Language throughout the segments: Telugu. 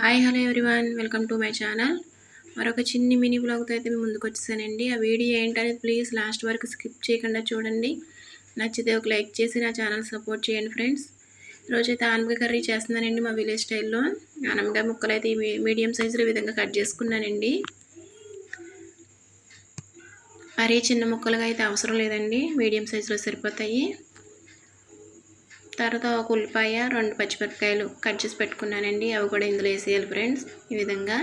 Hi hello everyone welcome to my channel మరొక చిన్ని మినీ బ్లాగ్తో అయితే మేము ముందుకు వచ్చేసానండి. ఆ వీడియో ఏంటనేది ప్లీజ్ లాస్ట్ వరకు స్కిప్ చేయకుండా చూడండి. నచ్చితే ఒక లైక్ చేసి నా ఛానల్ సపోర్ట్ చేయండి ఫ్రెండ్స్ రోజైతే ఆనపకాయ కర్రీ చేస్తున్నానండి మా విలేజ్ స్టైల్లో ఆనపకాయ ముక్కలు అయితే మీడియం సైజులో ఈ విధంగా కట్ చేసుకున్నానండి. మరీ చిన్న ముక్కలుగా అయితే అవసరం లేదండి. మీడియం సైజులో సరిపోతాయి. తర్వాత ఒక ఉల్లిపాయ రెండు పచ్చిమిరపకాయలు కట్ చేసి పెట్టుకున్నానండి. అవి కూడా ఇందులో వేసేయాలి ఫ్రెండ్స్. ఈ విధంగా.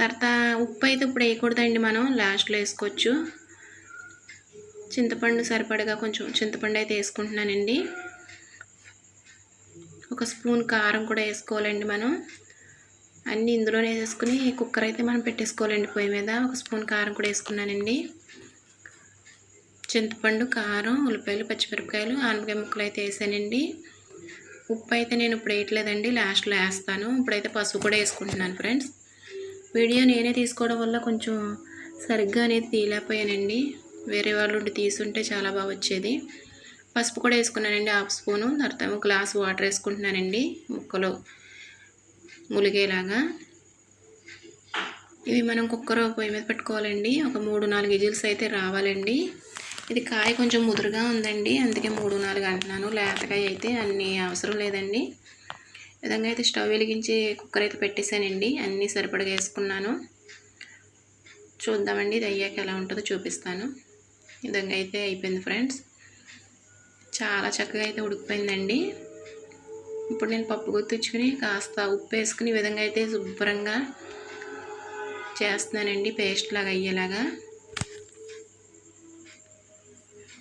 తర్వాత ఉప్పు అయితే ఇప్పుడు వేయకూడదండి మనం. లాస్ట్లో వేసుకోవచ్చు. చింతపండు సరిపడగా కొంచెం చింతపండు అయితే వేసుకుంటున్నానండి. ఒక స్పూన్ కారం కూడా వేసుకోవాలండి మనం. అన్నీ ఇందులోనే వేసుకుని కుక్కర్ అయితే మనం పెట్టేసుకోవాలండి పొయ్యి మీద. ఒక స్పూన్ కారం కూడా వేసుకున్నానండి. చింతపండు కారం ఉల్లిపాయలు పచ్చిమిరపకాయలు ఆనపకాయ ముక్కలు అయితే వేసానండి. ఉప్పు అయితే నేను ఇప్పుడు వేయట్లేదండి లాస్ట్లో వేస్తాను. ఇప్పుడైతే పసుపు కూడా వేసుకుంటున్నాను ఫ్రెండ్స్. వీడియో నేనే తీసుకోవడం వల్ల కొంచెం సరిగ్గా అనేది తీయలేకపోయానండి. వేరే వాళ్ళు ఉండి తీసుంటే చాలా బాగా వచ్చేది. పసుపు కూడా వేసుకున్నానండి హాఫ్ స్పూను. తర్వాత ఒక గ్లాస్ వాటర్ వేసుకుంటున్నానండి ముక్కలు ములిగేలాగా. ఇవి మనం కుక్కర్ పొయ్యి మీద పెట్టుకోవాలండి. ఒక మూడు నాలుగు ఇజిల్స్ అయితే రావాలండి. ఇది కాయ కొంచెం ముదురుగా ఉందండి. అందుకే మూడు నాలుగు అంటున్నాను. లేతకాయ అయితే అన్నీ అవసరం లేదండి. విధంగా అయితే స్టవ్ వెలిగించి కుక్కర్ అయితే పెట్టేశానండి. అన్నీ సరిపడగా వేసుకున్నాను. చూద్దామండి ఇది అయ్యాక ఎలా ఉంటుందో చూపిస్తాను. విధంగా అయితే అయిపోయింది ఫ్రెండ్స్. చాలా చక్కగా అయితే ఉడికిపోయిందండి. ఇప్పుడు నేను పప్పు గుర్తించుకుని కాస్త ఉప్పు వేసుకుని ఈ విధంగా అయితే శుభ్రంగా చేస్తున్నానండి. పేస్ట్ లాగా అయ్యేలాగా.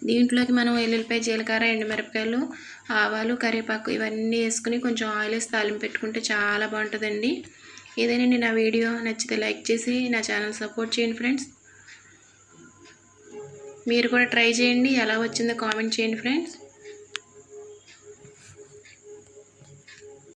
దీంట్లోకి మనం ఎల్లుల్లిపాయ జీలకర్ర ఎండుమిరపకాయలు ఆవాలు కరివేపాకు ఇవన్నీ వేసుకుని కొంచెం ఆయిల్ వేసి తాలింపు పెట్టుకుంటే చాలా బాగుంటుందండి. ఇదేనండి నా వీడియో. నచ్చితే లైక్ చేసి నా ఛానల్ సపోర్ట్ చేయండి ఫ్రెండ్స్. మీరు కూడా ట్రై చేయండి. ఎలా వచ్చిందో కామెంట్ చేయండి ఫ్రెండ్స్.